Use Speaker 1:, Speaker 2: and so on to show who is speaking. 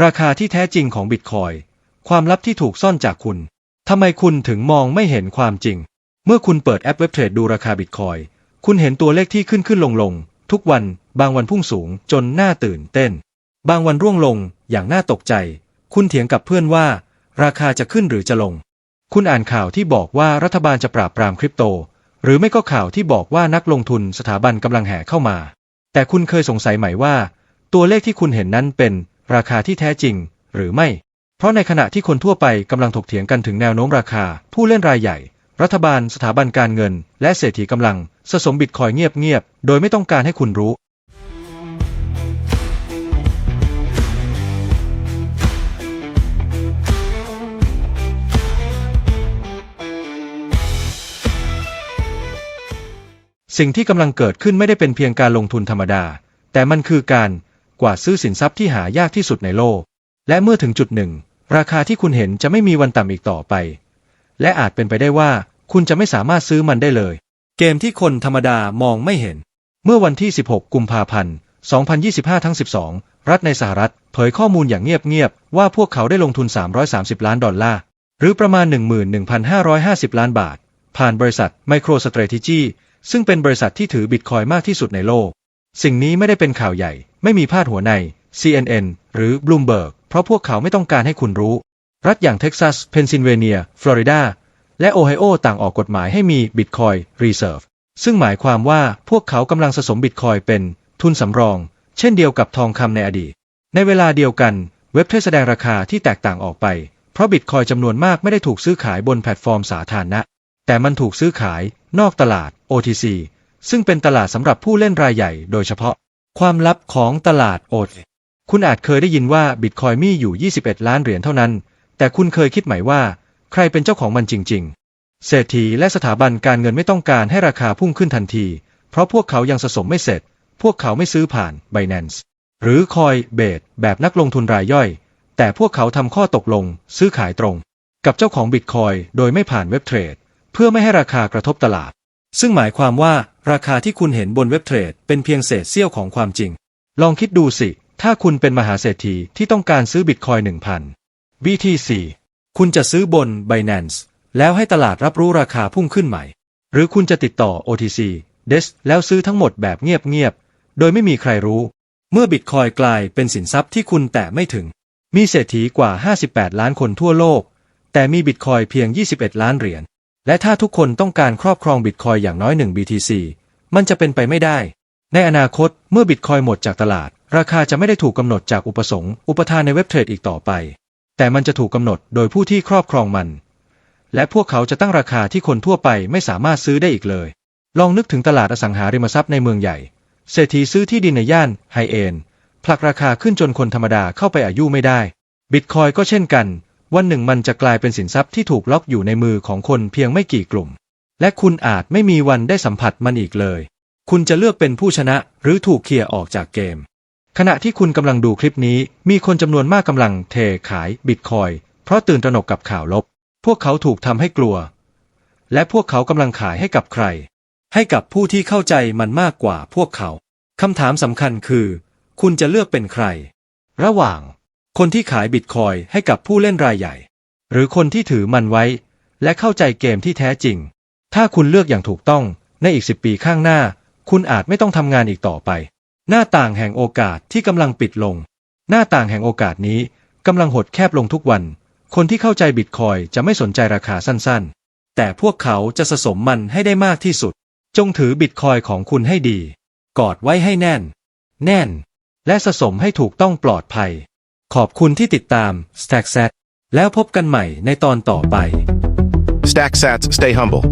Speaker 1: ราคาที่แท้จริงของบิตคอยน์ความลับที่ถูกซ่อนจากคุณ ทำไมคุณถึงมองไม่เห็นความจริง เมื่อคุณเปิดแอปเว็บเทรดดูราคาบิตคอยคุณเห็นตัวเลขที่ขึ้นขึ้นลงลงทุกวันบางวันพุ่งสูงจนน่าตื่นเต้น บางวันร่วงลงอย่างน่าตกใจ คุณเถียงกับเพื่อนว่า ราคาจะขึ้นหรือจะลง คุณอ่านข่าวที่บอกว่ารัฐบาลจะปราบปรามคริปโต หรือไม่ก็ข่าวที่บอกว่านักลงทุนสถาบันกำลังแห่เข้ามา แต่คุณเคยสงสัยไหมว่า ตัวเลขที่คุณเห็นนั้นเป็น ราคาที่แท้จริง หรือไม่ เพราะในขณะที่คนทั่วไปกำลังถกเถียงกันถึงแนวโน้มราคา ผู้เล่นรายใหญ่ รัฐบาล สถาบันการเงิน และเศรษฐีกำลังสะสมบิตคอยเงียบๆโดยไม่ต้องการให้คุณรู้สิ่งที่กำลังเกิดขึ้นไม่ได้เป็นเพียงการลงทุนธรรมดา แต่มันคือการ กวาซื้อสินทรัพย์ที่หายากที่สุดในโลก และเมื่อถึงจุดหนึ่ง ราคาที่คุณเห็นจะไม่มีวันต่ำอีกต่อไป และอาจเป็นไปได้ว่าคุณจะไม่สามารถซื้อมันได้เลย เกมที่คนธรรมดามองไม่เห็น เมื่อวันที่ 16 กุมภาพันธ์ 2025 ทั้ง 12 รัฐในสหรัฐ เผยข้อมูลอย่างเงียบๆว่าพวกเขาได้ลงทุน 330 ล้านดอลลาร์ หรือประมาณ 11,550 ล้านบาท ผ่านบริษัท MicroStrategy ซึ่งเป็นบริษัทที่ถือบิตคอยมากที่สุดในโลก สิ่งนี้ไม่ได้เป็นข่าวใหญ่ ไม่มีพาดหัวใน CNN หรือ Bloomberg เพราะพวกเขาไม่ต้องการให้คุณรู้ รัฐอย่างเท็กซัส เพนซิลเวเนีย ฟลอริดา และโอไฮโอต่างออกกฎหมายให้มี Bitcoin Reserve ซึ่งหมายความว่าพวกเขากำลังสะสมบิตคอยเป็นทุนสำรอง เช่นเดียวกับทองคำในอดีต ในเวลาเดียวกัน เว็บเทแสดงราคาที่แตกต่างออกไป เพราะบิตคอยจำนวนมากไม่ได้ถูกซื้อขายบนแพลตฟอร์มสาธารณะ แต่มันถูกซื้อขายนอกตลาด OTC ซึ่งเป็นตลาดสำหรับผู้เล่นรายใหญ่โดยเฉพาะ ความลับของตลาด OTC คุณอาจเคยได้ยินว่าบิตคอยมีอยู่ 21 ล้านเหรียญเท่านั้น แต่คุณเคยคิดไหมว่า ใครเป็นเจ้าของมันจริง ๆ เศรษฐีและสถาบันการเงินไม่ต้องการให้ราคาพุ่งขึ้นทันที เพราะพวกเขายังสะสมไม่เสร็จ พวกเขาไม่ซื้อผ่าน Binance หรือ Coinbase แบบนักลงทุนรายย่อย แต่พวกเขาทำข้อตกลง ซื้อขายตรง กับเจ้าของบิตคอยโดยไม่ผ่านเว็บเทรด เพื่อไม่ให้ราคากระทบตลาด ซึ่งหมายความว่าราคาที่คุณเห็นบนเว็บเทรดเป็นเพียงเศษเสี้ยวของความจริง ลองคิดดูสิ ถ้าคุณเป็นมหาเศรษฐีที่ต้องการซื้อบิตคอยน์1,000 BTC คุณจะซื้อบน Binance แล้วให้ตลาดรับรู้ราคาพุ่งขึ้นใหม่ หรือคุณจะติดต่อ OTC DEX แล้วซื้อทั้งหมดแบบเงียบๆ โดยไม่มีใครรู้ เมื่อบิตคอยกลายเป็นสินทรัพย์ที่คุณแตะไม่ถึง มีเศรษฐีกว่า 58 ล้านคนทั่วโลก แต่มีบิตคอยเพียง 21 ล้านเหรียญ และถ้าทุกคนต้องการครอบครองบิตคอยอย่างน้อย 1 BTC มันจะเป็นไปไม่ได้ ในอนาคตเมื่อบิตคอยหมดจากตลาด ราคาจะไม่ได้ถูกกำหนดจากอุปสงค์อุปทานในเว็บเทรดอีกต่อไป แต่มันจะถูกกำหนดโดยผู้ที่ครอบครองมัน และพวกเขาจะตั้งราคาที่คนทั่วไปไม่สามารถซื้อได้อีกเลย ลองนึกถึงตลาดอสังหาริมทรัพย์ในเมืองใหญ่ เศรษฐีซื้อที่ดินในย่านไฮเอนผลักราคาขึ้นจนคนธรรมดาเข้าไปอายุไม่ได้ บิตคอยก็เช่นกัน วันหนึ่งมันจะกลายเป็นสินทรัพย์ที่ถูกล็อกอยู่ในมือของคนเพียงไม่กี่กลุ่ม และคุณอาจไม่มีวันได้สัมผัสมันอีกเลย คุณจะเลือกเป็นผู้ชนะหรือถูกเคลียร์ออกจากเกม ขณะที่คุณกำลังดูคลิปนี้ มีคนจำนวนมากกำลังเทขายบิตคอยเพราะตื่นตระหนกกับข่าวลบ พวกเขาถูกทำให้กลัว และพวกเขากำลังขายให้กับใคร ให้กับผู้ที่เข้าใจมันมากกว่าพวกเขาคำถามสำคัญคือ คุณจะเลือกเป็นใคร ระหว่าง คนที่ขายบิตคอยให้กับผู้เล่นรายใหญ่ หรือคนที่ถือมันไว้ และเข้าใจเกมที่แท้จริง ถ้าคุณเลือกอย่างถูกต้องในอีกสิบปีข้างหน้า คุณอาจไม่ต้องทำงานอีกต่อไป หน้าต่างแห่งโอกาสที่กำลังปิดลง หน้าต่างแห่งโอกาสนี้กำลังหดแคบลงทุกวัน คนที่เข้าใจบิตคอยจะไม่สนใจราคาสั้นๆ แต่พวกเขาจะสะสมมันให้ได้มากที่สุด จงถือบิตคอยของคุณให้ดี กอดไว้ให้แน่น แน่น และสะสมให้ถูกต้องปลอดภัย ขอบคุณที่ติดตาม Stack Set แล้วพบกันใหม่ในตอนต่อไป
Speaker 2: Stack sats, stay humble.